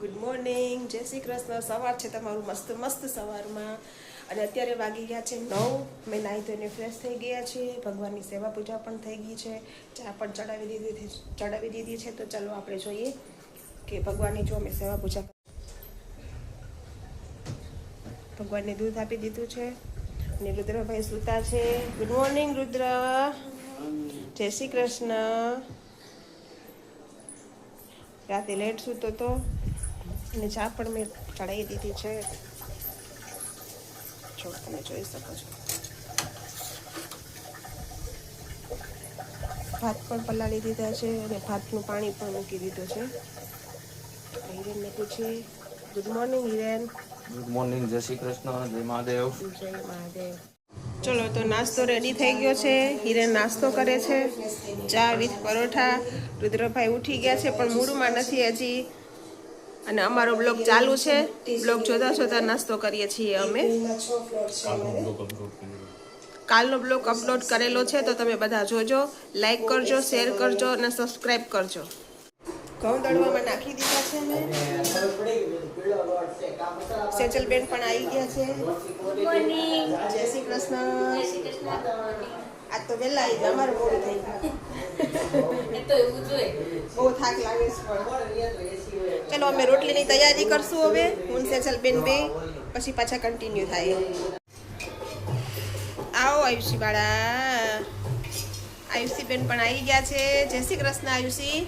Good morning જય શ્રી કૃષ્ણ. સવાર છે તમારું મસ્ત મસ્ત સવારમાં. અને અત્યારે વાગી ગયા છે નવ. મેં નાહી ધોઈને ફ્રેશ થઈ ગયા છે. ભગવાનની સેવા પૂજા પણ થઈ ગઈ છે. ચા પણ ચડાવી દીધી ચડાવી દીધી છે. તો ચાલો આપણે જોઈએ કે ભગવાનની જો અમે સેવા પૂજા ભગવાનને દૂધ આપી દીધું છે. અને રુદ્રભાઈ સૂતા છે. Good morning Rudra. જય શ્રી કૃષ્ણ. રાતે લેટ સૂતો તો. અને ચા પણ મેં ચડાવી દીધી છે જો તમે જોઈ શકો છો. ભાત પણ પલાળી દીધા છે અને ભાતનું પાણી પણ મૂકી દીધું છે. હિરેનને પૂછીએ good morning Hiren. Good morning જય શ્રી કૃષ્ણ જય મહાદેવ. જય મહાદેવ. ચલો તો નાસ્તો રેડી થઈ ગયો છે. હિરેન નાસ્તો કરે છે. ચા વિથ પરોઠા. રુદ્રભાઈ ઉઠી ગયા છે પણ મૂડમાં નથી હજી. અને અમારો બ્લોગ ચાલુ છે. બ્લોગ જોતા જોતા નાસ્તો કરીએ છીએ અમે. કાલનો બ્લોગ અપલોડ કરેલો છે તો તમે બધા જોજો લાઈક કરજો શેર કરજો અને સબસ્ક્રાઈબ કરજો. ઘઉં દળવામાં નાખી દીધા છે મેં સેજલબેન પણ આવી ગયા છે. જય શ્રી કૃષ્ણ. આજ તો વહેલા આવી ગયા અમારું મોડું થઈ ગયું. બહુ થાક લાગે છે ચલો અમે રોટલીની તૈયારી કરશું હવે. હું સેજલબેન બે. પછી પાછા કન્ટિન્યુ થાય. આવો આયુષી બાળા આયુષી બેન પણ આવી ગયા છે. જય શ્રી કૃષ્ણ આયુષી.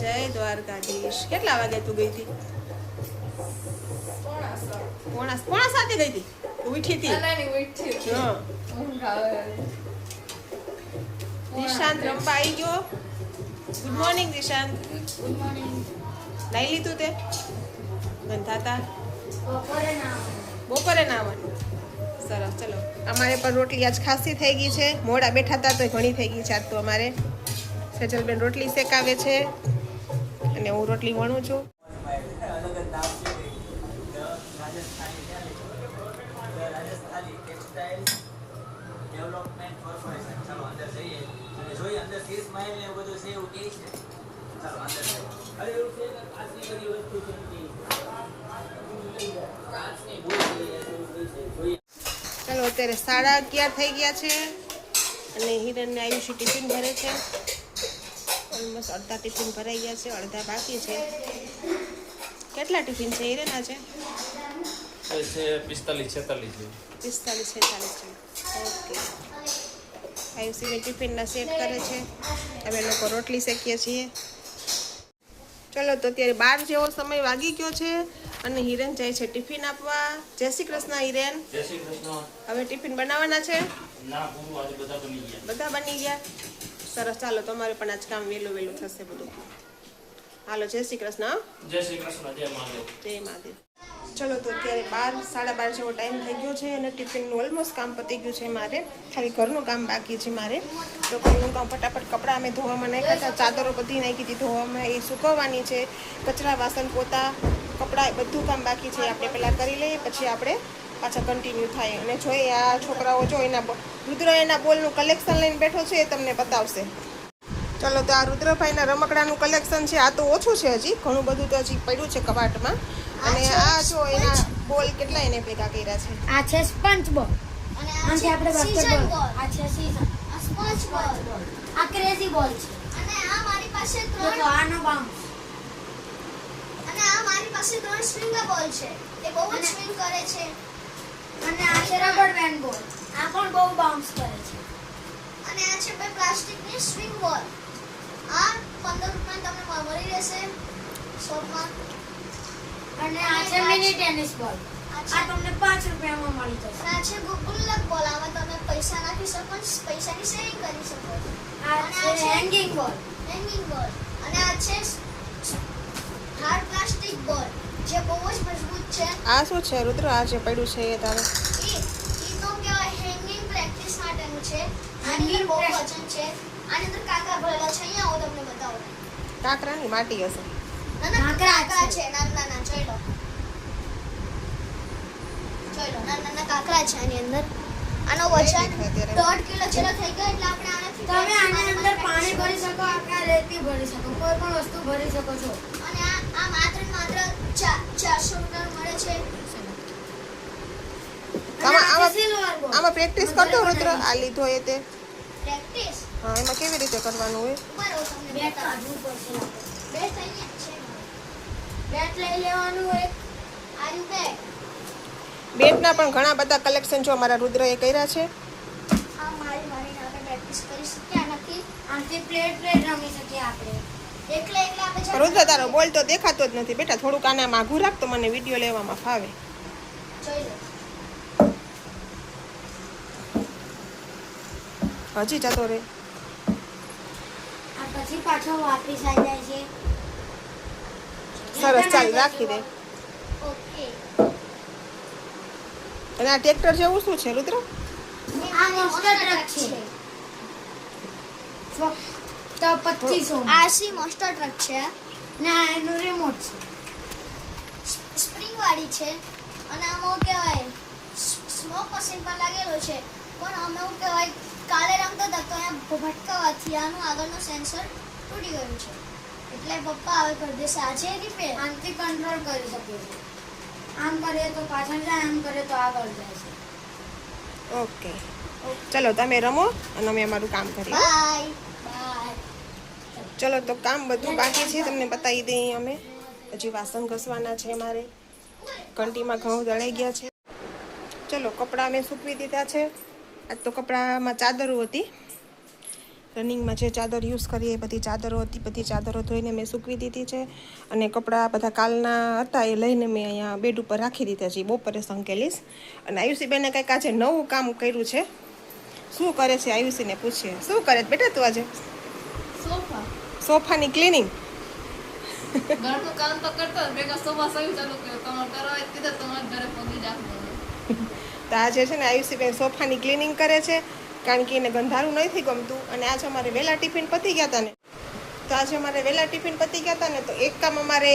જય દ્વારકાધીશ. કેટલા વાગે તું ગઈ હતી? પોણા પોણા સાથે ગઈ હતી? ઉઠી હતી? હા. નિશાંત રંપા આવી ગયો. Good morning Nishant. લઈ લીધું તે? બંધાતા. બપોરે ના આવવાનું. સરસ ચલો. અમારે પણ રોટલી આજ ખાસી થઈ ગઈ છે. મોડા બેઠા હતા તો ઘણી થઈ ગઈ છે આજ તો અમારે. સજલબેન રોટલી શેકાવે છે. અને હું રોટલી વણું છું. ડેવલપમેન્ટ જઈએ. અને જોઈએ અંદર ત્રીસ માઇલ ને એવું બધું છે એવું કહે છે? ચાલો અંદર અરે એવું છે કાચની બધી વસ્તુ છે કાચની ભૂલ છે, એવું કહે છે. જોઈએ. ચાલો અત્યારે સાડા અગિયાર થઈ ગયા છે અને હિરણને આયુષી ટિફિન ભરે છે. ઓલમોસ્ટ અડધા ટિફિન ભરાઈ ગયા છે અડધા બાકી છે. કેટલા ટિફિન છે હિરેન છે પિસ્તાલીસ છેતાલીસ. પિસ્તાલીસ છેતાલીસ છે. ઓકે. આયુષીને ટિફિનના સેટ કરે છે. અમે લોકો રોટલી શેકીએ છીએ. ચલો તો અત્યારે બાર જેવો સમય વાગી ગયો છે અને હિરેન જાય છે ટિફિન આપવા. જય શ્રી કૃષ્ણ હિરેન. જય શ્રી કૃષ્ણ. હવે ટિફિન બનાવવાના છે? બધા બની ગયા. સરસ ચાલો તમારે પણ આજ કામ વહેલું વહેલું થશે બધું. હાલો જય શ્રી કૃષ્ણ. જય શ્રી કૃષ્ણ જય મહાદેવ. જય મહાદેવ. ચલો તો અત્યારે બાર સાડા બાર જેવો ટાઈમ થઈ ગયો છે અને ટિફિનનું ઓલમોસ્ટ કામ પતી ગયું છે મારે. ખાલી ઘરનું કામ બાકી છે મારે. તો ઘરનું કામ ફટાફટ કપડાં અમે ધોવામાં નાખ્યા હતા ચાદરો બધી નાખી હતી ધોવામાં. એ સુકવવાની છે કચરા વાસણ પોતા કપડાં બધું કામ બાકી છે. આપણે પહેલાં કરી લઈએ પછી આપણે પાછા કન્ટિન્યુ થાય. અને જોઈએ આ છોકરાઓ જો એના રુદ્ર એના બોલનું કલેક્શન લઈને બેઠો છે એ તમને બતાવશે. ચલો તો આ રુદ્રભાઈના રમકડાનું કલેક્શન છે. આ તો ઓછું છે હજી. ઘણું બધું તો હજી પડ્યું છે કબાટમાં. અને આ જો એના બોલ કેટલા એને ભેગા કર્યા છે? આ છે સ્પંચ બોલ અને આ છે આપણે બાસ્કેટ બોલ આ છે સીઝન આ sponge ball. આ ક્રેઝી બોલ છે. અને આ મારી પાસે ત્રણ તો આનો બાઉન્સ અને આ મારી પાસે ત્રણ સ્વિંગર બોલ છે. એ બહુ જ સ્વિંગ કરે છે. અને આ છે રબર બેન્ડ બોલ આ પણ બહુ બાઉન્સ કરે છે. અને આ છે બે પ્લાસ્ટિકની સ્વિંગ બોલ આ પંદર રૂપિયા તમને મળી રહેશે. શોપમાં અને આ છે મિની ટેનિસ બોલ આ તમને પાંચ રૂપિયામાં મળી જશે. આ છે ગુલ્લક બોલ આમાં તમે પૈસા નાખી શકો પૈસાની સેવિંગ કરી શકો. આ છે છે- હેંગિંગ બોલ હેંગિંગ બોલ અને આ છે હાર્ડ પ્લાસ્ટિક બોલ જે બહુ જ મજબૂત છે. આ શું છે રુદ્ર? આ જે પડ્યું છે એ તારે. ઈ ઈ તો કહેવાય હેંગિંગ પ્રેક્ટિસ માટેનું છે. આની અંદર બહુ. વજન છે. આની અંદર કાંકરા ભરેલા છે માટી હશે. નાના નાના જોઈ લો. નાના કાંકરા છે આની અંદર. આનો વજન કિલો જેટલો થઈ ગયો એટલે પાણી ભરી શકો આપણે ભરી શકો કોઈ પણ વસ્તુ ભરી શકો છો. અને આ આ માત્ર માત્ર 400 રૂપિયા મળે છે. આમાં પ્રેક્ટિસ કરતો રુદ્ર? આ લીધો એ તે. પ્રેક્ટિસ હા, એમાં કેવી રીતે કરવાનું હોય? બેટ. બેટ બેટ લઈ લેવાનું એક Are you બેટના પણ ઘણા બધા કલેક્શન જો અમારા રુદ્રએ કર્યા છે. આ મારી મારીને આપણે પ્રેક્ટિસ કરી શકીએ આનાથી આનાથી પ્લેટ પ્લેટ રમી શકીએ આપણે તારો બોલ તો દેખાતો જ નથી. બેટા, થોડુંક આનામાં આઘું મને વીડિયો લેવામાં ફાવે. હજી જતો રે આ પછી પાછો વાપસ આવી જાય છે. સરસ ચાલ રાખી દે. ઓકે. અને આ ટ્રેક્ટર જેવું શું છે રુદ્ર? આ મોસ્ટર ટ્રક છે. ફક્ત પચીસો આરસી મોસ્ટર ટ્રક છે? ના એનું રિમોટ છે. સ્પ્રિંગ વાળી છે. અને આમાં કહેવાય સ્મોક મશીન પર લાગેલો છે. પણ અમે શું કહેવાય કાલે રમતા હતા તો અહીંયા ભટકાવાથી આનું આગળનું સેન્સર તૂટી ગયું છે. એટલે પપ્પા હવે કરી દેશે આજે રિપેર આનાથી કંટ્રોલ કરી શકીએ છીએ આમ કરીએ તો પાછળ જાય આમ કરીએ તો આગળ જાય છે. ઓકે. ચલો તમે રમો અને અમે અમારું કામ કરીએ. બાય. બાય. ચલો તો કામ બધું બાકી છે તમને બતાવી દઈએ અમે. હજી વાસણ ઘસવાના છે મારે. ઘંટીમાં ઘઉં દળાઈ ગયા છે. ચલો કપડાં મેં સૂકવી દીધા છે. આજ તો કપડામાં ચાદરો હતી. રનિંગમાં જે ચાદર યુઝ કરીએ એ બધી ચાદરો હતી બધી ચાદરો ધોઈને મેં સૂકવી દીધી છે. અને કપડાં બધા કાલના હતા એ લઈને મેં અહીંયા બેડ ઉપર રાખી દીધા છે. બપોરે સંકેલીશ. અને આયુષીબેને કંઈક આજે નવું કામ કર્યું છે. શું કરે છે આયુષીને પૂછીએ. શું કરે બેટા તું આજે? સોફા. સોફાની ક્લિનિંગ. ઘરનું કામ તો કરતો ભેગા સોફા સહી ચાલુ કર્યો. તમારે કરવા કીધા તમારે ઘરે પગી જાવ તો આજે છે ને આયુષીબેન સોફાની ક્લિનિંગ કરે છે, કારણ કે એને ગંધારું નથી ગમતું. અને આજે અમારે વહેલા ટિફિન પતી ગયા હતા ને. તો આજે અમારે વહેલા ટિફિન પતી ગયા હતા ને, તો એક કામ અમારે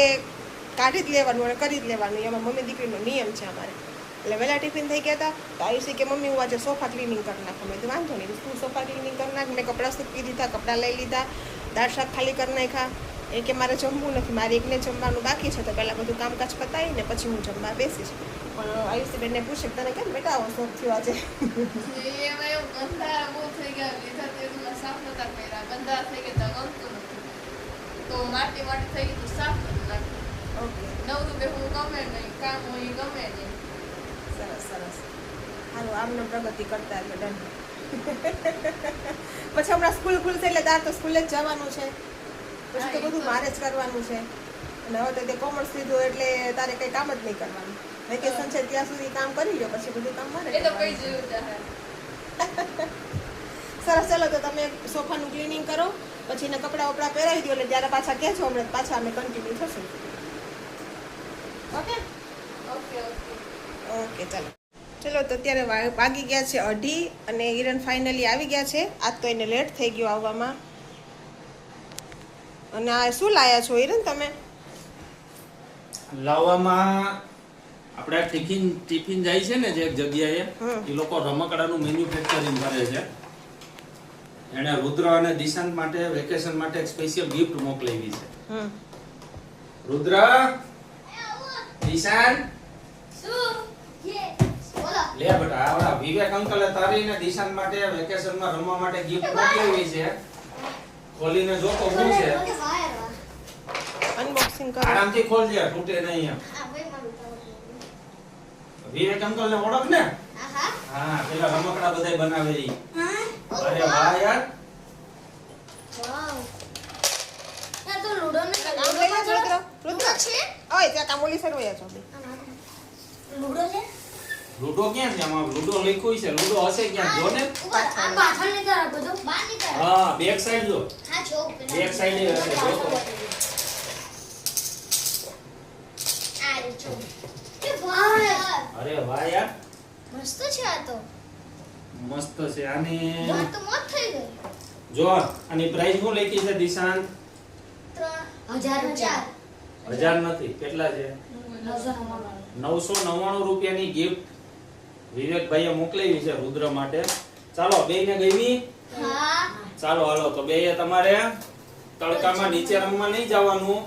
કાઢી જ લેવાનું અને કરી જ લેવાનું. એમાં મમ્મી દીકરીનો નિયમ છે અમારે. એટલે વહેલા ટિફિન થઈ ગયા હતા તો આયુષી કે મમ્મી હું આજે સોફા ક્લિનિંગ કરી નાખું. મેં તો વાંધો નહીં, તું સોફા ક્લિનિંગ કરી નાખ. મેં કપડાં સૂકી દીધા, કપડાં લઈ લીધા, દાળ શાક ખાલી કરી નાખ્યા. એ કે મારે જમવું નથી મારે એકને જમવાનું બાકી છે તો પહેલાં બધું કામકાજ પતાવીને પછી હું જમવા બેસીશ. પણ આયુષીબેનને પૂછે તને કેમ બેટા આવો શોખ થયો આજે? તા ગમતું નથી તો માટી માટી થઈ ગયું તો સાફ ઓકે. નવરું બે હું ગમે નહીં કામ હોય ગમે નહીં. સરસ સરસ. સારું આમને પ્રગતિ કરતા એટલે ડન. પછી હમણાં સ્કૂલ ખુલશે એટલે તાર તો સ્કૂલે જ જવાનું છે. પછી તો બધું મારે જ કરવાનું છે. અને હવે તો તે કોમર્સ લીધું એટલે તારે કંઈ કામ જ નહીં કરવાનું. વેકેશન છે ત્યાં સુધી કામ કરી લો પછી બધું કામ મારે એ તો કઈ કરવાનું. સરસ ચાલો તો તમે સોફાનું ક્લિનિંગ કરો પછી એને કપડાં વપડા પહેરાવી દો એટલે જ્યારે પાછા કહેજો હમણાં પાછા અમે કન્ટિન્યુ થશું. ઓકે? Okay okay. ઓકે ચાલો. ચલો તો અત્યારે વાગી ગયા છે અઢી અને હિરન ફાઇનલી આવી ગયા છે. આજ તો એને લેટ થઈ ગયો આવવામાં. અને આ શું લાયા છો? હિરન તમે? લાવવામાં આપણે ટિફિન ટિફિન જાય છે ને જે એક જગ્યાએ. એ લોકો રમકડાનું મેન્યુફેક્ચરિંગ કરે છે. એણે રુદ્ર અને દિશાંત માટે વેકેશન માટે એક સ્પેશિયલ ગિફ્ટ મોકલાવી છે. રુદ્ર દિશાંત? લે બેટા આવડા વિવેક અંકલે તારી ને દિશાંત માટે વેકેશનમાં રમવા માટે ગિફ્ટ મોકલાવી છે. ખોલીને જો તો શું છે. અનબોક્સિંગ કરો. આરામથી ખોલજે તૂટે નહીં એમ. આ ભાઈ મારું ઉતાવળ. વિવેક અંકલ ને ઓળખ ને? આહા. હા પેલા રમકડા બધાય બનાવે ઈ. અરે વાહ. યાર. વાવ. ના તો લૂડો. છે? ઓય ત્યાં કામોલી સર વયા છો લૂડો છે? લૂડો ક્યાં છે? આમાં લૂડો લખ્યું છે. લૂડો હશે ક્યાં? જો ને. પાછળ. આ પાછળની બધો બહાર નીકળ. હા બેક સાઈડ જો. હા, જો, બેક સાઈડ એ હશે જો તો. આ જો. કે વાહ, અરે વાહ યાર. મસ્ત છે આ તો મસ્ત છે આની. જો તો મોત થઈ ગઈ જો આની પ્રાઇસ શું લખી છે દિશાંત? ત્રણ હજાર હજાર હજાર નથી. કેટલા છે? નવસો નવ્વાણું નવસો નવ્વાણું રૂપિયાની ગિફ્ટ વિવેકભાઈએ મોકલેલી છે રુદ્ર માટે. ચાલો બે ને ગમી? હા. ચાલો હાલો તો બે તમારે તડકામાં નીચે રમવા નહીં જવાનું.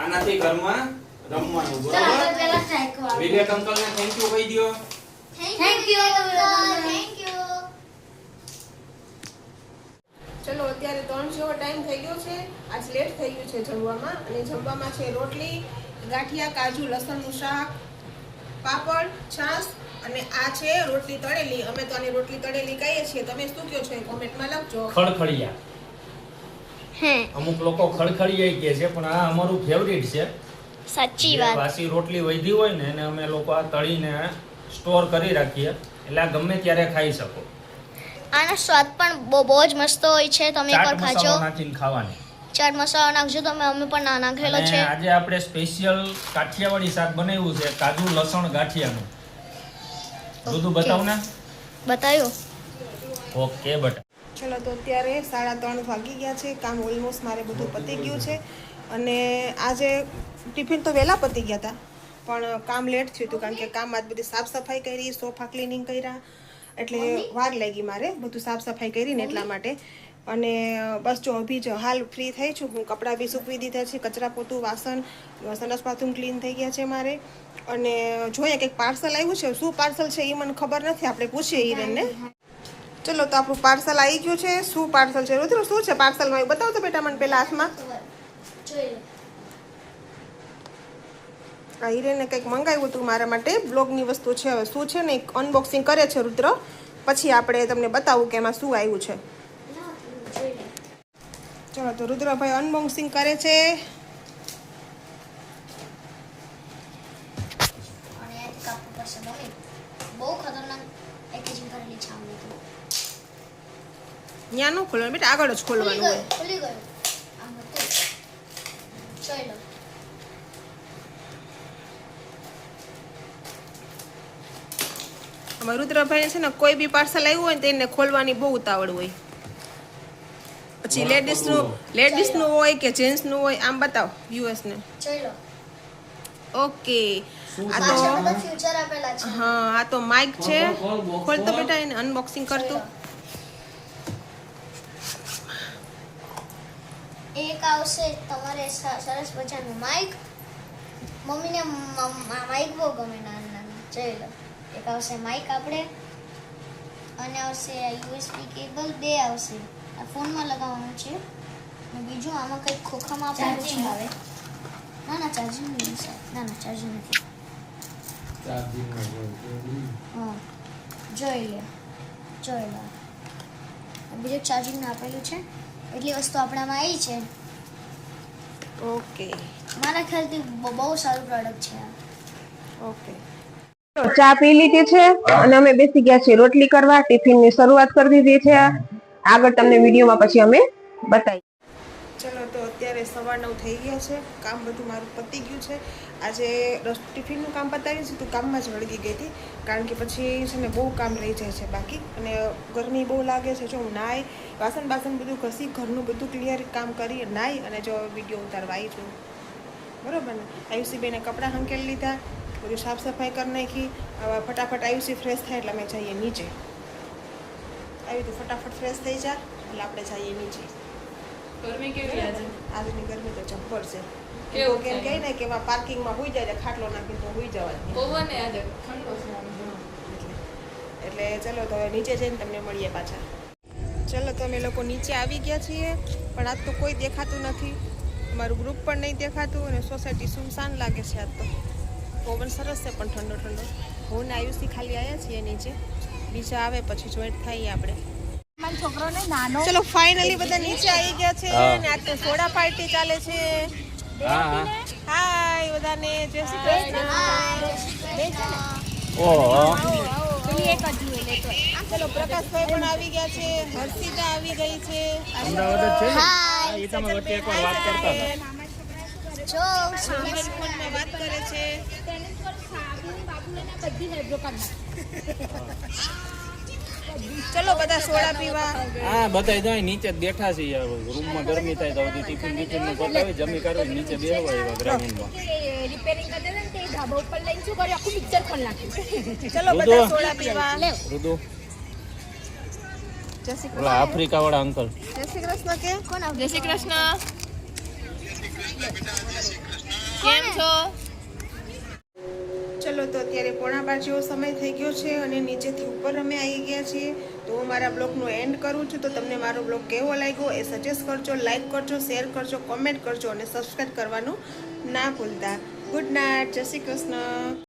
આનાથી ઘરમાં રમવાનું બરોબર? વિવેક અંકલ ને થેન્ક યુ કહી દો થેન્ક યુ થેન્ક યુ ચલો અત્યારે ત્રણ જેવો ટાઈમ થઈ ગયો છે. આજ લેટ થઈ ગયું છે જમવામાં. અને જમવામાં છે રોટલી ગાંઠિયા કાજુ લસણનું શાક પાપડ છાશ અને આ છે રોટલી તળેલી. અમે તો આની રોટલી તળેલી કહીએ છીએ. તમે શું કહો છો એ કોમેન્ટમાં લખજો. ખડખડિયા. હે. અમુક લોકો ખડખડિયા કહે છે પણ આ અમારું ફેવરિટ છે. સાચી વાત. વાસી રોટલી વધી હોય ને એને અમે લોકો આ તળીને સ્ટોર કરી રાખીએ. એટલે આ ગમે ત્યારે ખાઈ શકો. આનો સ્વાદ પણ બહુ બહુ જ મસ્ત હોય છે. તમે એકવાર ખાજો. મસાલો નાખીને ખાવાની. ચાટ મસાલો નાખજો તમે. અમે પણ ના નાખેલો છે. આજે આપણે સ્પેશિયલ કાઠિયાવાડી શાક બનાવ્યું છે કાજુ લસણ ગાંઠિયાનું. દૂધું બતાવું ને? બતાવ્યું ઓકે બટા ચલો તો અત્યારે સાડા ત્રણ વાગી ગયા છે. કામ ઓલમોસ્ટ મારે બધું પતી ગયું છે. અને આજે ટિફિન તો વહેલા પતી ગયા હતા પણ કામ લેટ થયું હતું કારણ કે કામ આજ બધી સાફ સફાઈ કરી સોફા ક્લિનિંગ કર્યા. એટલે વાર લાગી મારે બધું સાફ સફાઈ કરીને એટલા માટે. અને, બસ જો અભી જો હાલ ફ્રી થઈ છું. હું કપડાં બી સૂકવી દીધા છે, કચરા પોતું, વાસણ, સરસ બાથરૂમ ક્લીન થઈ ગયા છે મારે. અને જોઈએ કંઈક પાર્સલ આવ્યું છે. શું પાર્સલ છે એ મને ખબર નથી. આપણે પૂછીએ હિરનને. ચલો તો આપણું પાર્સલ આવી ગયું છે. શું પાર્સલ છે? રુદ્ર, શું છે પાર્સલમાં એ બતાવો તો બેટા મને પેલા હાથમાં. આ હિરેને કંઈક મંગાવ્યું હતું મારા માટે. બ્લોગની વસ્તુ છે. હવે શું છે ને અનબોક્સિંગ કરે છે રુદ્ર. પછી આપણે તમને બતાવું કે એમાં શું આવ્યું છે. ચલો તો રુદ્રભાઈ અનબોક્સિંગ કરે છે. ત્યાં નું ખોલવાનું બેટા આગળ જ ખોલવાનું હોય. અમારા ખુલી ગયું. આમ હતું જોઈ લો. રુદ્રભાઈને છે ને કોઈ બી પાર્સલ આવ્યું હોય ને એને ખોલવાની બહુ ઉતાવળ હોય. પછી લેડીઝનું લેડીઝનું હોય કે જેન્ટ્સનું હોય આમ બતાવો લો ઓકે. આ તો ફ્યુચર આપેલા છે. હા આ તો માઇક છે. ખોલ તો બેટા એને અનબોક્સિંગ કરતું એક આવશે તમારે સરસ મજાનું માઇક મમ્મીને માઇક બહુ ગમે નાના નાનું. જોઈ લો. એક આવશે માઇક આપણે. અને આવશે યુએસબી કેબલ બે આવશે. આ ફોનમાં લગાવવાનું છે. અને બીજું આમાં કંઈક ખોખામાં આપેલું છે? આવે. ના ના ચાર્જિંગ નહીં સાહેબ. ના ના ચાર્જિંગ નથી. હા. જોઈ લે. જોઈ લો. બીજું ચાર્જિંગ આપેલું છે. એટલી વસ્તુ આપણામાં આવી છે. ઓકે. મારા ખ્યાલથી બહુ- સારું પ્રોડક્ટ છે આ. ઓકે. ચા પી લીધી છે અને અમે બેસી ગયા છીએ રોટલી કરવા ટિફિનની શરૂઆત કરી દીધી છે આગળ તમને વિડીયોમાં પછી અમે બતાવી ચલો, તો અત્યારે સવાર નવ થઈ ગયા છે. કામ બધું મારું પતી ગયું છે. આજે ટિફિનનું કામ પતાવી છે, તો કામમાં જ વળગી ગઈ હતી. કારણ કે પછી છે ને બહુ કામ રહી જાય છે બાકી. અને ગરમી બહુ લાગે છે, જો હું નાય વાસણ બાસણ બધું ઘસી, ઘરનું બધું ક્લિયર કામ કરી નાય અને જો વીડિયો ઉતારવા આવી છું. બરોબર ને? આયુષીબેને કપડાં હંકેલી લીધા, બધું સાફ સફાઈ કરી નાખી. ફટાફટ આયુષી ફ્રેશ થાય એટલે અમે જઈએ નીચે. આવી તો ફટાફટ ફ્રેશ થઈ જા એટલે આપણે જઈએ નીચે. ગરમી કેવી આજે? આજની ગરમી તો જબ્બર છે. કેવું કેમ? કહે ને કે એમાં પાર્કિંગમાં હોઈ જાય ખાટલો નાખી તો હોઈ જવા પવન આજે ઠંડો છે એટલે ચલો તો નીચે જઈને તમને મળીએ પાછા. ચલો તો અમે લોકો નીચે આવી ગયા છીએ પણ આજ તો કોઈ દેખાતું નથી. અમારું ગ્રુપ પણ નહીં દેખાતું અને સોસાયટી સુમસાન લાગે છે આજ તો. પવન સરસ છે પણ ઠંડો ઠંડો. હું ને આયુષી ખાલી આવ્યા છીએ નીચે. બીજા આવે પછી જોઈન્ટ થઈએ આપણે. ચલો ફાઇનલી બધા નીચે આવી ગયા છે અને આજ તો સોડા પાર્ટી ચાલે છે. હાય બધાને. જય શ્રી કૃષ્ણ. ઓહો. ચલો પ્રકાશભાઈ પણ આવી ગયા છે. હર્ષિતા આવી ગઈ છે. અમદાવાદ છે ને? એ તમે વચ્ચે એકવાર વાત કરતા હતા. જો સામેલ ફોનમાં વાત કરે છે. ચલો બધા સોડા પીવા. હા બધા જાય નીચે બેઠા છીએ રૂમમાં ગરમી થાય તો બધી ટિફિન ટિફિનનું પતાવી જમી કરી નીચે બેહવા એવા ગ્રાઉન્ડમાં ચલો બધા સોડા પીવા. રુદુ. ઓલા આફ્રિકા વાળા અંકલ. જય શ્રી કૃષ્ણ કે કોણ જય શ્રી કૃષ્ણ. કેમ છો? ચલો તો અત્યારે પોણા બાર જેવો સમય થઈ ગયો છે અને નીચેથી ઉપર અમે આવી ગયા છીએ. તો હું મારા બ્લોગનો એન્ડ કરું છું. તો તમને મારો બ્લોગ કેવો લાગ્યો એ સજેસ્ટ કરજો લાઈક કરજો શેર કરજો કોમેન્ટ કરજો અને સબસ્ક્રાઈબ કરવાનું ના ભૂલતા. ગુડ નાઇટ જય શ્રી કૃષ્ણ.